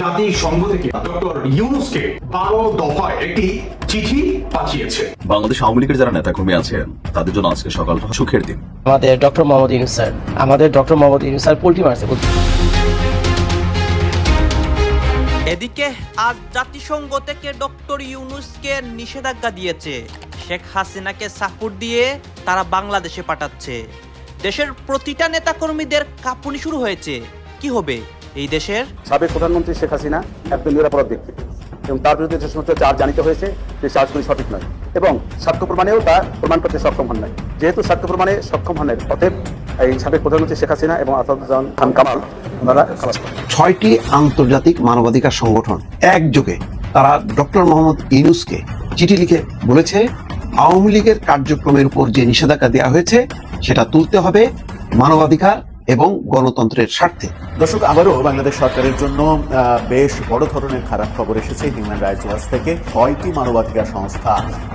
জাতিসংঘ থেকে ডক্টর ইউনুসকে বারো দফায় একটি চিঠি পাঠিয়েছে। বাংলাদেশ আওয়ামী লীগের যারা নেতাকর্মী আছেন তাদের জন্য আজকে সকালটা সুখের দিন। আমাদের ডক্টর মোহাম্মদ ইউনুস স্যার আমাদের doctor Mohammad Yunus sir poultry মারছে। এদিকে আজ জাতিসংঘ থেকে ডক্টর ইউনুসকে নিষেধাজ্ঞা দিয়েছে। শেখ হাসিনাকে সাপোর্ট দিয়ে তারা বাংলাদেশে পাঠাচ্ছে। দেশের প্রতিটা নেতাকর্মীদের কাঁপুনি শুরু হয়েছে। কি হবে? এই দেশের সাবেক প্রধানমন্ত্রী শেখ হাসিনা একজন নিরাপরাধ ব্যক্তি এবং তার বিরুদ্ধে যে সমস্ত চার্জ জানিত হয়েছে সেই চার্জগুলি সঠিক নয় এবং সাক্ষ্য প্রমাণেও তা প্রমাণ করতে সক্ষম হন নাই। যেহেতু সাক্ষ্য প্রমাণে সক্ষম হন নাই অতএব এই সাবেক প্রধানমন্ত্রী শেখ হাসিনা এবং আসাদুজ্জামান খান কামাল ওনারা খালাস ছয়টি আন্তর্জাতিক মানবাধিকার সংগঠন একযোগে তারা ডক্টর মোহাম্মদ ইউনুসকে চিঠি লিখে বলেছে আওয়ামী লীগের কার্যক্রমের উপর যে নিষেধাজ্ঞা দেওয়া হয়েছে সেটা তুলতে হবে। মানবাধিকার এবং গণতন্ত্রের স্বার্থে। দর্শক আবারও বাংলাদেশ সরকারের জন্য বেশ বড় ধরনের খারাপ খবর এসেছে হিউম্যান রাইটস ওয়াচ থেকে। ছয়টি মানবাধিকার সংস্থা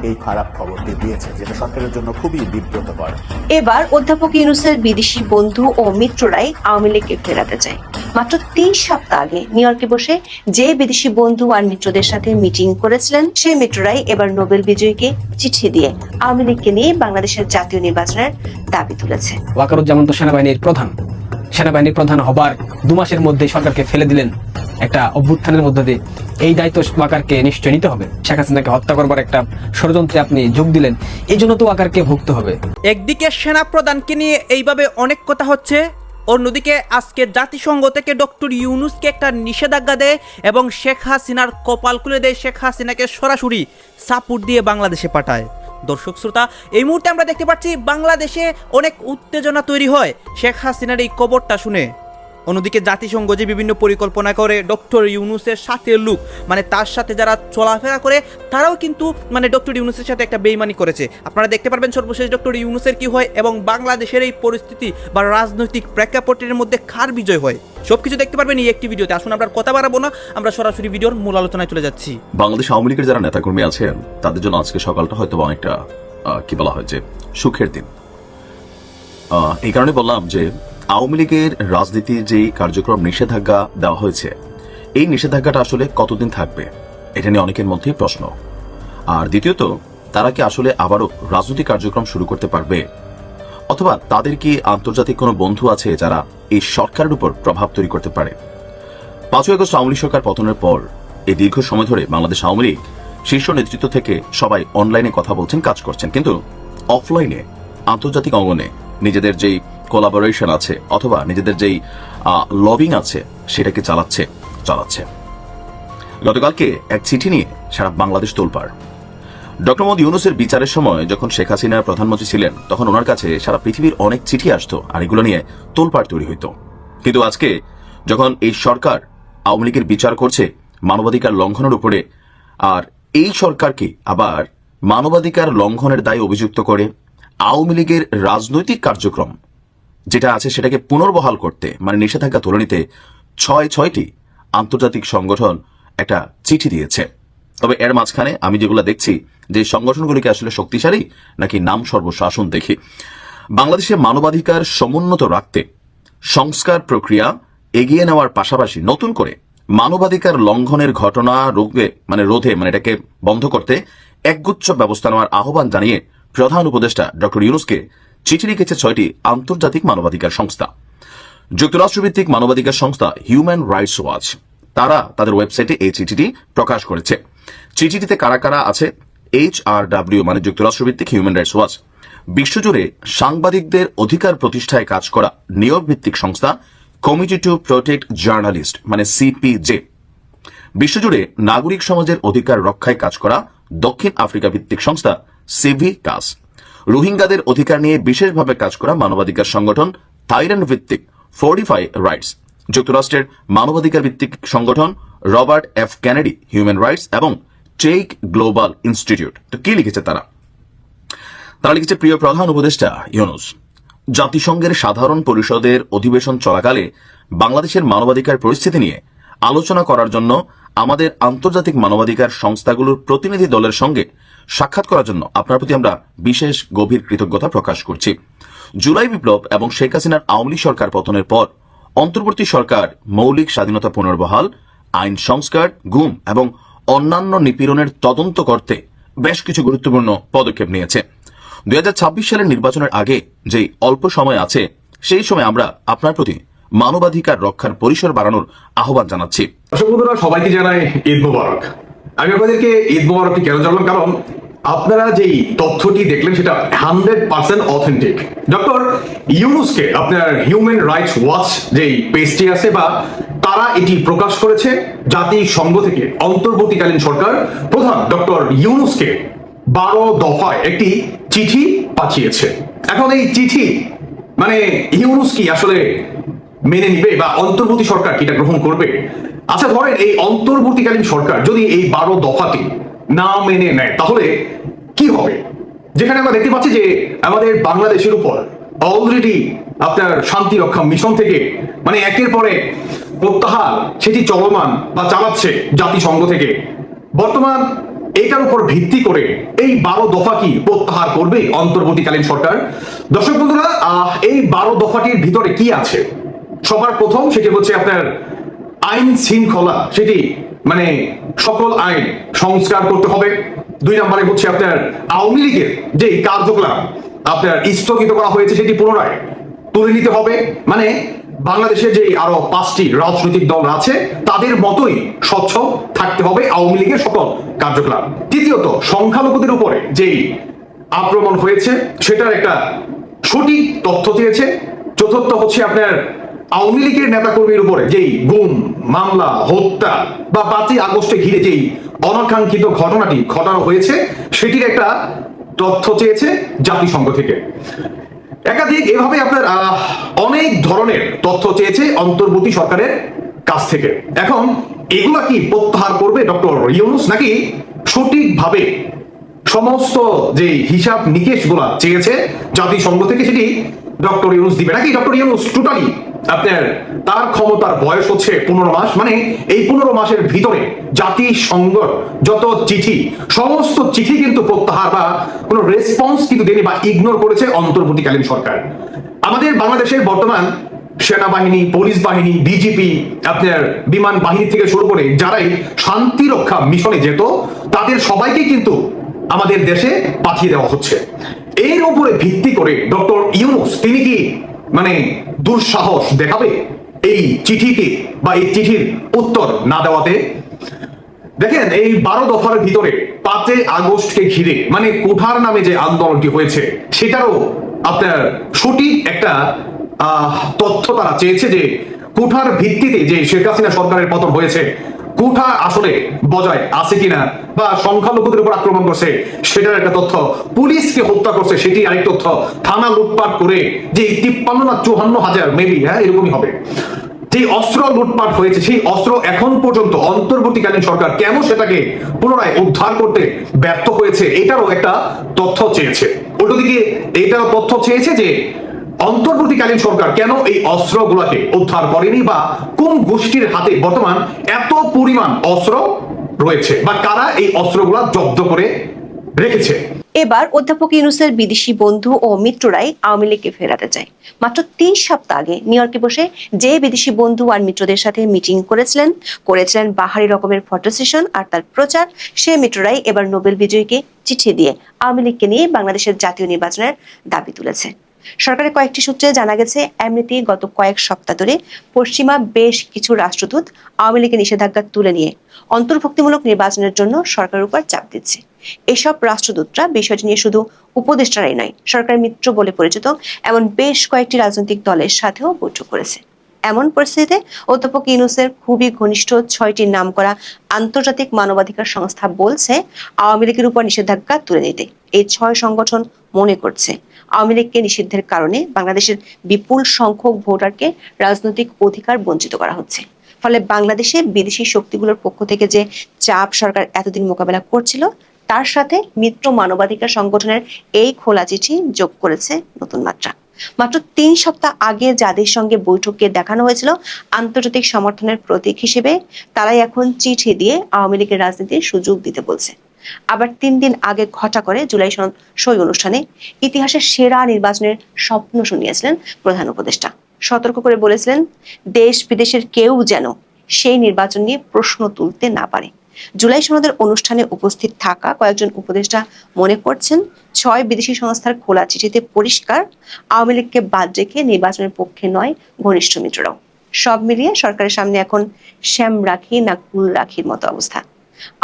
এই খারাপ খবরটি দিয়েছে যেটা সরকারের জন্য খুবই বিব্রতকর। এবার অধ্যাপক ইউনুসের বিদেশি বন্ধু ও মিত্ররাই আওয়ামী লীগকে ফেরাতে চায়। মাত্র তিন সপ্তাহ আগে নিউ ইয়র্কে বসে যে বিদেশি বন্ধু আর মিত্রদের সাথে মিটিং করেছিলেন সেই মিত্ররাই এবার নোবেল বিজয়ীকে চিঠি দিয়ে আওয়ামী লীগকে নিয়ে বাংলাদেশের জাতীয় নির্বাচনের দাবি তুলেছে। ওয়াকারুজ্জামান তো সেনাবাহিনীর প্রধান। সেনাবাহিনীর প্রধান হবার দু মাসের মধ্যেই সরকারকে ফেলে দিলেন একটা অভ্যুত্থানের মধ্যে দিয়ে। এই দায়িত্ব ওয়াকারকে নিশ্চয় নিতে হবে। শেখ হাসিনাকে হত্যা করবার একটা ষড়যন্ত্রে আপনি যোগ দিলেন। এই জন্য তো ওয়াকারকে ভুগতে হবে। একদিকে সেনা প্রধানকে নিয়ে এইভাবে অনেক কথা হচ্ছে, অন্যদিকে আজকে জাতিসংঘ থেকে ডক্টর ইউনুসকে একটা নিষেধাজ্ঞা দেয় এবং শেখ হাসিনার কপাল খুলে দেয়। শেখ হাসিনাকে সরাসরি সাপোর্ট দিয়ে বাংলাদেশে পাঠায়। দর্শক শ্রোতা, এই মুহূর্তে আমরা দেখতে পাচ্ছি বাংলাদেশে অনেক উত্তেজনা তৈরি হয়। শেখ হাসিনার এই কবরটা শুনে। অন্যদিকে জাতিসংঘ যে বিভিন্ন পরিকল্পনা করে ডক্টর ইউনুসের সাথে লুক মানে তার সাথে যারা চলাফেরা করে, তারাও কিন্তু মানে ডক্টর ইউনুসের সাথে একটা বেইমানি করেছে। আপনারা দেখতে পারবেন সর্বশেষ ডক্টর ইউনুসের কি হয় এবং বাংলাদেশের এই পরিস্থিতি বা রাজনৈতিক প্রেক্ষাপটের মধ্যে কার বিজয় হয়, সবকিছু দেখতে পারবেন এই একটি ভিডিওতে। আসুন, আমরা কথা বাড়াবো না, আমরা সরাসরি ভিডিওর মূল আলোচনায় চলে যাচ্ছি। বাংলাদেশ আওয়ামী লীগের যারা নেতাকর্মী আছেন, তাদের জন্য আজকে সকালটা হয়তো অনেকটা কি বলা হয় যে, সুখের দিন। এই কারণে বললাম যে আওয়ামী লীগের রাজনীতির যে কার্যক্রম নিষেধাজ্ঞা দেওয়া হয়েছে, এই নিষেধাজ্ঞাটা আসলে কতদিন থাকবে? এটা নিয়ে অনেকের মধ্যেই প্রশ্ন। আর দ্বিতীয়ত, তারা কি আসলে আবারও রাজনৈতিক কার্যক্রম শুরু করতে পারবে? অথবা তাদের কি আন্তর্জাতিক কোনো বন্ধু আছে যারা এই সরকারের উপর প্রভাব তৈরি করতে পারে? পাঁচই আগস্ট আওয়ামী লীগ সরকার পতনের পর এই দীর্ঘ সময় ধরে বাংলাদেশ আওয়ামী লীগ শীর্ষ নেতৃত্ব থেকে সবাই অনলাইনে কথা বলছেন, কাজ করছেন। কিন্তু অফলাইনে আন্তর্জাতিক অঙ্গনে নিজেদের যেই কোলাবোরেশন আছে, অথবা নিজেদের যেই লবিং আছে, সেটাকে চালাচ্ছে চালাচ্ছে। গতকালকে এক চিঠি নিয়ে সারা বাংলাদেশ তোলপাড়। ডক্টর মোহাম্মদ ইউনুসের বিচারের সময় যখন শেখ হাসিনা প্রধানমন্ত্রী ছিলেন, তখন ওনার কাছে সারা পৃথিবীর অনেক চিঠি আসতো আর এগুলো নিয়ে তোলপাড় তৈরি হইত। কিন্তু আজকে যখন এই সরকার আওয়ামী লীগের বিচার করছে, মানবাধিকার লঙ্ঘনের উপরে, আর এই সরকারকে আবার মানবাধিকার লঙ্ঘনের দায়ে অভিযুক্ত করে, আওয়ামী লীগের রাজনৈতিক কার্যক্রম যেটা আছে সেটাকে পুনর্বহাল করতে মানে নিষেধাজ্ঞা তুলে নিতে ছয় ছয়টি আন্তর্জাতিক সংগঠন একটা চিঠি দিয়েছে। তবে এর মাঝখানে আমি যেগুলো দেখছি, যে সংগঠনগুলিকে আসলে শক্তিশালী নাকি নাম সর্বশাসন দেখি। বাংলাদেশে মানবাধিকার সমুন্নত রাখতে সংস্কার প্রক্রিয়া এগিয়ে নেওয়ার পাশাপাশি নতুন করে মানবাধিকার লঙ্ঘনের ঘটনা রোধে মানে রোধে মানে এটাকে বন্ধ করতে একগুচ্ছ ব্যবস্থা নেওয়ার আহ্বান জানিয়ে প্রধান উপদেষ্টা ডক্টর ইউনুসকে চিঠি লিখেছে ছয়টি আন্তর্জাতিক মানবাধিকার সংস্থা। যুক্তরাষ্ট্রভিত্তিক মানবাধিকার সংস্থা হিউম্যান রাইটস ওয়াচ তারা তাদের ওয়েবসাইটে এই চিঠিটি প্রকাশ করেছে। চিঠিটিতে কারা কারা আছে? এইচ আর ডাব্লিউ মানে যুক্তরাষ্ট্রভিত্তিক হিউম্যান রাইটস ওয়াচ বিশ্বজুড়ে সাংবাদিকদের অধিকার প্রতিষ্ঠায় কাজ করা নিয়োগ ভিত্তিক সংস্থা কমিটি টু প্রোটেক্ট জার্নালিস্ট মানে সিপিজে বিশ্বজুড়ে নাগরিক সমাজের অধিকার রক্ষায় কাজ করা দক্ষিণ আফ্রিকা ভিত্তিক সংস্থা সিভি কাস রোহিঙ্গাদের অধিকার নিয়ে বিশেষভাবে কাজ করা মানবাধিকার সংগঠন থাইল্যান্ড ভিত্তিক ফোর্টিফাই রাইটস যুক্তরাষ্ট্রের মানবাধিকার ভিত্তিক সংগঠন Robert F Kennedy human rights এবং টেক গ্লোবাল ইনস্টিটিউট। তো কি লিখেছে তারা? তারা লিখেছে, প্রিয় প্রধান উপদেষ্টা ইউনুস, জাতিসংঘের সাধারণ পরিষদের অধিবেশন চলাকালে বাংলাদেশের মানবাধিকার পরিস্থিতি নিয়ে আলোচনা করার জন্য আমাদের আন্তর্জাতিক মানবাধিকার সংস্থাগুলোর প্রতিনিধি দলের সঙ্গে সাক্ষাৎ করার জন্য আপনার প্রতি আমরা বিশেষ গভীর কৃতজ্ঞতা প্রকাশ করছি। জুলাই বিপ্লব এবং শেখ হাসিনার আওয়ামী সরকার পতনের পর অন্তর্বর্তী সরকার মৌলিক স্বাধীনতা পুনর্বহাল, আইন সংস্কার, গুম এবং অন্যান্য নিপীড়নের তদন্ত করতে বেশ কিছু গুরুত্বপূর্ণ পদক্ষেপ নিয়েছে। দুই ছাব্বিশ সালের নির্বাচনের আগে যেই অল্প সময় আছে, সেই সময় আমরা আপনার প্রতি মানবাধিকার রক্ষার পরিসর বাড়ানোর আহ্বান জানাচ্ছি। সবাইকে জানাই ঈদ মোবারক। আমি আপনাদেরকে ঈদ মোবারকটি কেন জানলাম? কারণ আপনারা যেই তথ্যটি দেখলেন সেটা হান্ড্রেড পার্সেন্ট অথেন্টিক ডক্টর ইউনুসকে আপনার হিউম্যান রাইটস ওয়াচ যেই পেজটি আছে বা তারা এটি প্রকাশ করেছে জাতিসংঘ থেকে অন্তর্বর্তীকালীন সরকার প্রধান ডক্টর ইউনুসকে বারো দফায় একটি চিঠি পাঠিয়েছে। এখন এই চিঠি মানে ইউনুস কি আসলে মেনে নিবে বা অন্তর্বর্তী সরকার এটা গ্রহণ করবে? আচ্ছা ধরেন এই অন্তর্বর্তীকালীন সরকার যদি এই বারো দফাটি না মেনে নেয়, তাহলে কি হবে? যেখানে আমরা দেখতে পাচ্ছি যে আমাদের বাংলাদেশের উপর অলরেডি আপনার শান্তি রক্ষা মিশন থেকে মানে একের পরে প্রত্যাহার, সেটি চলমান বা চালাচ্ছে জাতিসংঘ থেকে। বর্তমান এটার উপর ভিত্তি করে এই বারো দফা কি প্রত্যাহার করবে অন্তর্বর্তীকালীন সরকার? দর্শক বন্ধুরা এই বারো দফাটির ভিতরে কি আছে? সবার প্রথম সেটি হচ্ছে আপনার আইন শৃঙ্খলা। সেটি মানে সকল আইন সংস্কার করতে হবে। দুই নম্বরে হচ্ছে আপনার আওয়ামী লীগের যে কার্যকলাপ, আপনার স্থগিত করা হয়েছে সেটি পুনরায় তুলে নিতে হবে। মানে বাংলাদেশে যে আরও পাঁচটি রাজনৈতিক দল আছে, তাদের মতোই স্বচ্ছ থাকতে হবে আওয়ামী লীগের সকল কার্যকলাপ। তৃতীয়ত, সংখ্যালঘুদের উপরে যেই আক্রমণ হয়েছে, সেটার একটা সঠিক তথ্য দিয়েছে। চতুর্থ হচ্ছে আপনার আওয়ামী লীগের নেতাকর্মীর উপরে যেই গুম, মামলা, হত্যা বা পাঁচই আগস্টে ঘিরে যেই অনাকাঙ্ক্ষিত ঘটনাটি ঘটানো হয়েছে, সেটির একটা তথ্য চেয়েছে জাতিসংঘ থেকে। একাধিক এভাবে আপনার অনেক ধরনের তথ্য চেয়েছে অন্তর্বর্তী সরকারের কাছ থেকে। এখন এগুলা কি প্রত্যাহার করবে ডক্টর ইউনুস, নাকি সঠিকভাবে সমস্ত যে হিসাব নিকেশগুলা চেয়েছে জাতিসংঘ থেকে সেটি ডক্টর ইউনুস দিবে। নাকি ডক্টর ইউনুস? টোটালি আপনার তার ক্ষমতার বয়স হচ্ছে পনেরো মাস মানে এই পনেরো মাসের ভিতরে জাতিসংঘ যত চিঠি, সমস্ত চিঠি কিন্তু প্রত্যাহার বা কোনো রেসপন্স কিন্তু দেয়নি বা ইগনোর করেছে অন্তর্বর্তীকালীন সরকার। আমাদের বাংলাদেশের বর্তমান সেনাবাহিনী, পুলিশ বাহিনী বিজিপি আপনার বিমান বাহিনী থেকে শুরু করে যারাই শান্তি রক্ষা মিশনে যেত, তাদের সবাইকে কিন্তু আমাদের দেশে পাঠিয়ে দেওয়া হচ্ছে। এর উপরে ভিত্তি করে ডক্টর ইউনুস তিনি কি মানে দুঃসাহস দেখাবে এই চিঠিকে বা এই চিঠির উত্তর না দেওয়াতে? দেখেন, এই বারো দফার ভিতরে পাঁচই আগস্টকে ঘিরে মানে কোঠার নামে যে আন্দোলনটি হয়েছে, সেটারও আপনার সঠিক একটা তথ্য তারা চেয়েছে যে কোঠার ভিত্তিতে যে শেখ হাসিনা সরকারের পতন হয়েছে কোঠা আসলে বজায় আছে কিনা বা সংখ্যালঘুদের উপর আক্রমণ করছে, সেটার একটা তথ্য। পুলিশকে হত্যা করছে, সেটি আরেক তথ্য। থানা লুটপাট করে যে তিপ্পান্ন না চুহান্ন হাজার মেবি হ্যাঁ এরকমই হবে। যে অস্ত্র লুটপাট হয়েছে, সেই অস্ত্র এখন পর্যন্ত অন্তর্বর্তীকালীন সরকার কেন সেটাকে পুনরায় উদ্ধার করতে ব্যর্থ হয়েছে, এটারও একটা তথ্য চেয়েছে। অন্যদিকে, এটারও তথ্য চেয়েছে যে অন্তর্বর্তীকালীন সরকার কেন এই অস্ত্রগুলোকে উদ্ধার করেনি বা কোন গোষ্ঠীর হাতে বর্তমান এত পরিমাণ অস্ত্র রয়েছে বা কারা এই অস্ত্রগুলা জব্দ করে রেখেছে? এবার অধ্যাপক ইউনুসের বিদেশি বন্ধু ও মিত্ররাই আওয়ামী লীগকে ফেরাতে চায়। মাত্র তিন সপ্তাহ আগে নিউ ইয়র্কে বসে যে বিদেশি বন্ধু আর মিত্রদের সাথে মিটিং করেছিলেন করেছিলেন বাহারি রকমের ফটো সেশন আর তার প্রচার। সে মিত্ররাই এবার নোবেল বিজয়ীকে চিঠি দিয়ে আওয়ামী লীগকে নিয়ে বাংলাদেশের জাতীয় নির্বাচনের দাবি তুলেছে। সরকারের কয়েকটি সূত্রে জানা গেছে, এমনিতেই গত কয়েক সপ্তাহ ধরে পশ্চিমা বেশ কিছু রাষ্ট্রদূত আওয়ামী লীগের নিষেধাজ্ঞা তুলে নিয়ে অন্তর্ভুক্তিমূলক নির্বাচনের জন্য সরকারের উপর চাপ দিচ্ছে। এসব রাষ্ট্রদূতরা বিষয়টি নিয়ে শুধু উপদেষ্টারাই নয় সরকার মিত্র বলে পরিচিত এমন বেশ কয়েকটি রাজনৈতিক দলের সাথেও বৈঠক করেছে। এমন পরিস্থিতিতে অধ্যাপক ইউনুসের খুবই ঘনিষ্ঠ ছয়টি নাম করা আন্তর্জাতিক মানবাধিকার সংস্থা বলছে, আওয়ামী লীগের উপর নিষেধাজ্ঞা তুলে নিতে। এই ছয় সংগঠন মনে করছে। আওয়ামী লীগকে নিষিদ্ধের কারণে বাংলাদেশের বিপুল সংখ্যক ভোটারকে রাজনৈতিক অধিকার বঞ্চিত করা হচ্ছে। ফলে বাংলাদেশে বিদেশি শক্তিগুলোর পক্ষ থেকে যে চাপ সরকার এতদিন মোকাবেলা করছিল, তার সাথে মিত্র মানবাধিকার সংগঠনের এই খোলা চিঠি যোগ করেছে নতুন মাত্রা। মাত্র তিন সপ্তাহ আগে যাদের সঙ্গে বৈঠকে দেখানো হয়েছিল আন্তর্জাতিক সমর্থনের প্রতীক হিসেবে, তারাই এখন চিঠি দিয়ে আওয়ামী লীগের রাজনীতির সুযোগ দিতে বলছে। আবার তিন দিন আগে ঘটা করে জুলাই সনদ সই অনুষ্ঠানে ইতিহাসের সেরা নির্বাচনের স্বপ্ন শুনিয়েছিলেন প্রধান উপদেষ্টা। সতর্ক করে বলেছিলেন, দেশ বিদেশের কেউ যেন সেই নির্বাচন নিয়ে প্রশ্ন তুলতে না পারে। জুলাই সনদের অনুষ্ঠানে উপস্থিত থাকা কয়েকজন উপদেষ্টা মনে করছেন, ছয় বিদেশি সংস্থার খোলা চিঠিতে পরিষ্কার আওয়ামী লীগকে বাদ রেখে নির্বাচনের পক্ষে নয় ঘনিষ্ঠ মিত্ররাও। সব মিলিয়ে সরকারের সামনে এখন শ্যাম রাখি না কুল রাখির মতো অবস্থা।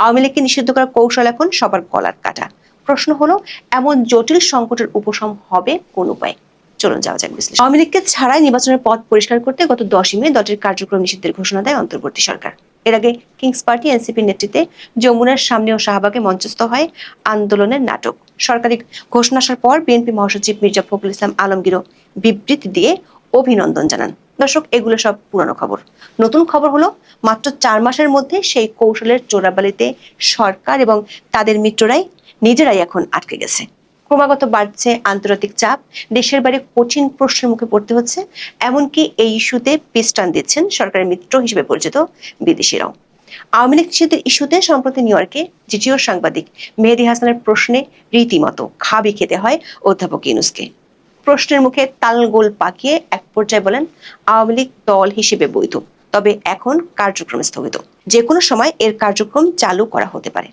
আওয়ামী লীগকে নিষিদ্ধ করার কৌশল এখন সবার গলার কাটা। প্রশ্ন হলো, এমন জটিল সংকটের উপশম হবে কোন উপায়? চলুন যাওয়া যাক বিশ্লেষণ। আওয়ামী লীগকে ছাড়াই নির্বাচনের পথ পরিষ্কার করতে গত দশই মে দলটির কার্যক্রম নিষিদ্ধের ঘোষণা দেয় অন্তর্বর্তী সরকার। এর আগে কিংস পার্টি, এনসিপির নেতৃত্বে যমুনার সামনে ও শাহবাগে মঞ্চস্থ হয় আন্দোলনের নাটক। সরকারি ঘোষণা আসার পর বিএনপি মহাসচিব মির্জা ফখরুল ইসলাম আলমগীরও বিবৃতি দিয়ে অভিনন্দন জানান। দর্শক, এগুলো সব পুরানো খবর। নতুন খবর হলো, মাত্র চার মাসের মধ্যে সেই কৌশলের চোরাবালিতে সরকার এবং তাদের মিত্ররাই নিজেরাই এখন আটকে গেছে। ক্রমাগত বাড়ছে আন্তর্জাতিক চাপ, দেশের বাইরে কঠিন প্রশ্নের মুখে পড়তে হচ্ছে, এমনকি এই ইস্যুতে পিস্টান দিচ্ছেন সরকারের মিত্র হিসেবে পরিচিত বিদেশিরাও। আওয়ামী লীগ নিষিদ্ধের ইস্যুতে সম্প্রতি নিউ ইয়র্কে জিটিওর সাংবাদিক মেহেদি হাসানের প্রশ্নে রীতিমতো খাবি খেতে হয় অধ্যাপক ইউনুসকে। প্রশ্নের মুখে তালগোল পাকিয়ে এক পর্যায়ে বলেন, আওয়ামী লীগ দল হিসেবে বৈধ। তবে এখন কার্যক্রম স্থগিত। যে কোনো সময় এর কার্যক্রম চালু করা হতে পারে।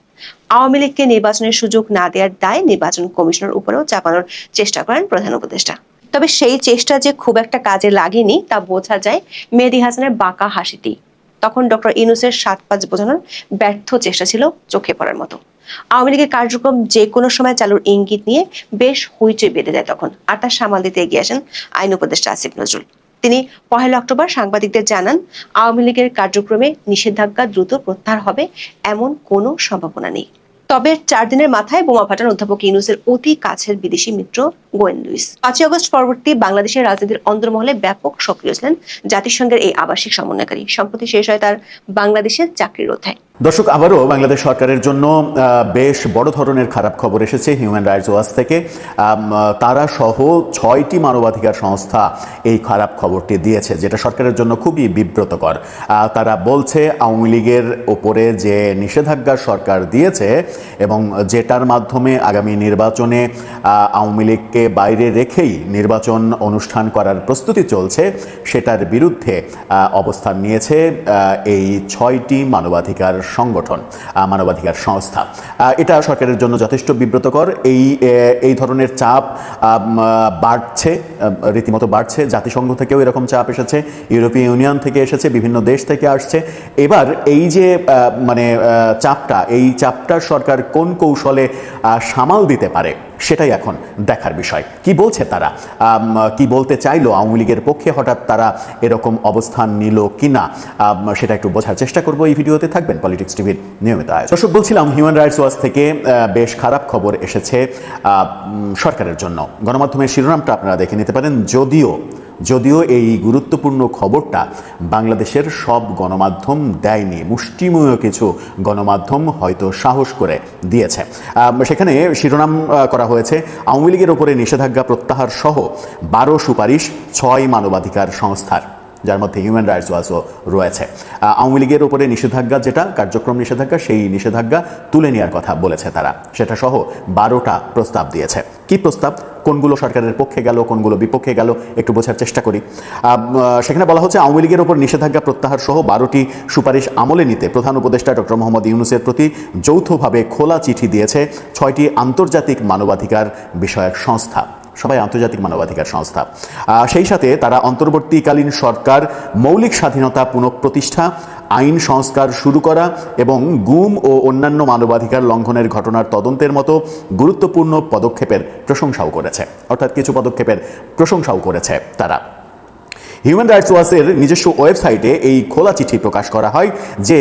আওয়ামী লীগকে নির্বাচনের সুযোগ না দেওয়ার দায় নির্বাচন কমিশনের উপরেও চাপানোর চেষ্টা করেন প্রধান উপদেষ্টা। তবে সেই চেষ্টা যে খুব একটা কাজে লাগেনি তা বোঝা যায় মেহেদি হাসানের বাঁকা হাসিতেই তখন ডক্টর ইনুসের সাত পাঁচ বোঝানোর ব্যর্থ চেষ্টা ছিল চোখে পড়ার মতো। আওয়ামী লীগের কার্যক্রম যে কোনো সময় চালুর ইঙ্গিত নিয়ে বেশ হইচই বেঁধে যায় তখন। আর তার সামাল দিতে এগিয়ে আসেন আইন উপদেষ্টা আসিফ নজরুল। তিনি পহেলা অক্টোবর সাংবাদিকদের জানান, আওয়ামী লীগের কার্যক্রমে নিষেধাজ্ঞা দ্রুত প্রত্যাহার হবে এমন কোনো সম্ভাবনা নেই। তবে চার দিনের মাথায় বোমা ফাটান অধ্যাপক ইউনুসের অতি কাছের বিদেশি মিত্র গোয়েন লুইস। পাঁচই আগস্ট পরবর্তী বাংলাদেশের রাজনীতির অন্তর্মহলে ব্যাপক সক্রিয় ছিলেন জাতিসংঘের এই আবাসিক সমন্বয়কারী। সম্প্রতি শেষ হয় তার বাংলাদেশের চাকরির অধ্যায়। দর্শক, আবারও বাংলাদেশ সরকারের জন্য বেশ বড় ধরনের খারাপ খবর এসেছে হিউম্যান রাইটস ওয়াচ থেকে। তারা সহ ছয়টি মানবাধিকার সংস্থা এই খারাপ খবরটি দিয়েছে, যেটা সরকারের জন্য খুবই বিব্রতকর। তারা বলছে, আওয়ামী লীগের ওপরে যে নিষেধাজ্ঞা সরকার দিয়েছে এবং যেটার মাধ্যমে আগামী নির্বাচনে আওয়ামী লীগকে বাইরে রেখেই নির্বাচন অনুষ্ঠান করার প্রস্তুতি চলছে, সেটার বিরুদ্ধে অবস্থান নিয়েছে এই ছয়টি মানবাধিকার সংগঠন মানবাধিকার সংস্থা। এটা সরকারের জন্য যথেষ্ট বিব্রতকর। এই এই ধরনের চাপ বাড়ছে রীতিমতো বাড়ছে। জাতিসংঘ থেকেও এরকম চাপ এসেছে, ইউরোপীয় ইউনিয়ন থেকে এসেছে, বিভিন্ন দেশ থেকে আসছে। এবার এই যে মানে চাপটা, এই চাপটা সরকার কোন কৌশলে সামাল দিতে পারে? সেটাই এখন দেখার বিষয়। কি বলছে তারা? কি বলতে চাইলো আওয়ামী লীগের পক্ষে? হঠাৎ তারা এরকম অবস্থান নিল কি না সেটা একটু বোঝার চেষ্টা করব এই ভিডিওতে। থাকবেন পলিটিক্স টিভির নিয়মিত আয়োজন দর্শক, বলছিলাম হিউম্যান রাইটস ওয়াচ থেকে বেশ খারাপ খবর এসেছে সরকারের জন্য। গণমাধ্যমের শিরোনামটা আপনারা দেখে নিতে পারেন। যদিও যদিও এই গুরুত্বপূর্ণ খবরটা বাংলাদেশের সব গণমাধ্যম দেয়নি, মুষ্টিময় কিছু গণমাধ্যম হয়তো সাহস করে দিয়েছে। সেখানে শিরোনাম করা হয়েছে, আওয়ামী লীগের ওপরে নিষেধাজ্ঞা প্রত্যাহার সহ বারো সুপারিশ ছয় মানবাধিকার সংস্থার। যার মধ্যে হিউম্যান রাইটস ওয়াচও রয়েছে। আওয়ামী লীগের ওপরে নিষেধাজ্ঞা যেটা, কার্যক্রম নিষেধাজ্ঞা, সেই নিষেধাজ্ঞা তুলে নেওয়ার কথা বলেছে তারা। সেটা সহ বারোটা প্রস্তাব দিয়েছে। কি প্রস্তাব? কোনগুলো সরকারের পক্ষে গেল, কোনগুলো বিপক্ষে গেল, একটু বোঝার চেষ্টা করি। সেখানে বলা হচ্ছে, আওয়ামী লীগের ওপর নিষেধাজ্ঞা প্রত্যাহার সহ বারোটি সুপারিশ আমলে নিতে প্রধান উপদেষ্টা ডক্টর মোহাম্মদ ইউনুসের প্রতি যৌথভাবে খোলা চিঠি দিয়েছে ছয়টি আন্তর্জাতিক মানবাধিকার বিষয়ক সংস্থা। সবাই আন্তর্জাতিক মানবাধিকার সংস্থা। সেই সাথে তারা অন্তর্বর্তীকালীন সরকার, মৌলিক স্বাধীনতা পুনঃপ্রতিষ্ঠা, আইন সংস্কার শুরু করা এবং গুম ও অন্যান্য মানবাধিকার লঙ্ঘনের ঘটনার তদন্তের মতো গুরুত্বপূর্ণ পদক্ষেপের প্রশংসাও করেছে। অর্থাৎ কিছু পদক্ষেপের প্রশংসাও করেছে তারা। হিউম্যান রাইটস ওয়াচের নিজস্ব ওয়েবসাইটে এই খোলা চিঠি প্রকাশ করা হয় যে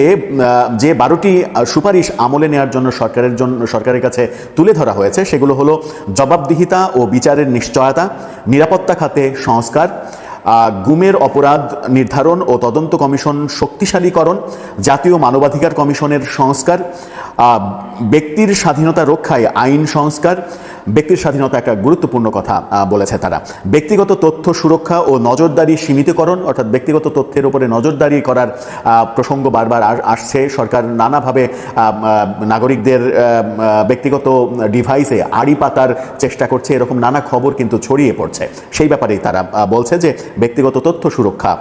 যে বারোটি সুপারিশ আমলে নেওয়ার জন্য সরকারের জন্য সরকারের কাছে তুলে ধরা হয়েছে। সেগুলো হলো জবাবদিহিতা ও বিচারের নিশ্চয়তা, নিরাপত্তা খাতে সংস্কার গুমের অপরাধ নির্ধারণ ও তদন্ত কমিশন শক্তিশালীকরণ, জাতীয় মানবাধিকার কমিশনের সংস্কার ব্যক্তির স্বাধীনতা রক্ষায় আইন সংস্কার, ব্যক্তির স্বাধীনতা একটা গুরুত্বপূর্ণ কথা বলেছে তারা। ব্যক্তিগত তথ্য সুরক্ষা ও নজরদারি সীমিতকরণ, অর্থাৎ ব্যক্তিগত তথ্যের উপরে নজরদারি করার প্রসঙ্গ বারবার আসছে। সরকার নানাভাবে নাগরিকদের ব্যক্তিগত ডিভাইসে আড়ি পাতার চেষ্টা করছে। এরকম নানা খবর কিন্তু ছড়িয়ে পড়ছে। সেই ব্যাপারেই তারা বলছে যে ব্যক্তিগত তথ্য সুরক্ষা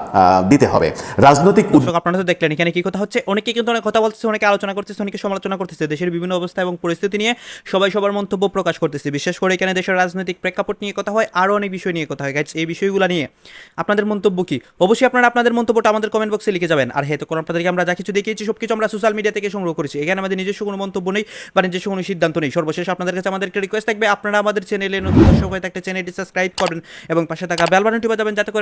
দিতে হবে। রাজনৈতিক আপনারা তো দেখলেন, এখানে কি কথা হচ্ছে? অনেকে কিন্তু অনেক কথা বলতেছে, অনেকে আলোচনা করতেছে, অনেকে সমালোচনা করতেছে। দেশের বিভিন্ন অবস্থা এবং পরিস্থিতি নিয়ে সবাই সবার মন্তব্য প্রকাশ করতেছে। বিশেষ করে এখানে দেশের রাজনৈতিক প্রেক্ষাপট নিয়ে কথা হয় আরও অনেক বিষয় নিয়ে কথা হয়। এই বিষয়গুলো নিয়ে আপনাদের মন্তব্য কি? অবশ্যই আপনারা আপনাদের মন্তব্যটা আমাদের কমেন্ট বক্সে লিখে যাবেন। আর হ্যাঁ তো কোন আপনাদেরকে আমরা যা কিছু দেখিয়েছি সব কিছু আমরা সোশ্যাল মিডিয়া থেকে সংগ্রহ করেছি। এখানে আমাদের নিজস্ব কোনো মন্তব্য নেই বা নিজস্ব কোনো সিদ্ধান্ত নেই। সর্বশেষ আপনাদের কাছে আমাদের একটা রিকোয়েস্ট থাকবে, আপনারা আমাদের চ্যানেলে নতুন দর্শক হয়ে থাকতে চ্যানেলটি সাবস্ক্রাইব করবেন এবং পাশে থাকা বেল বাটনটি বাজাবেন যাতে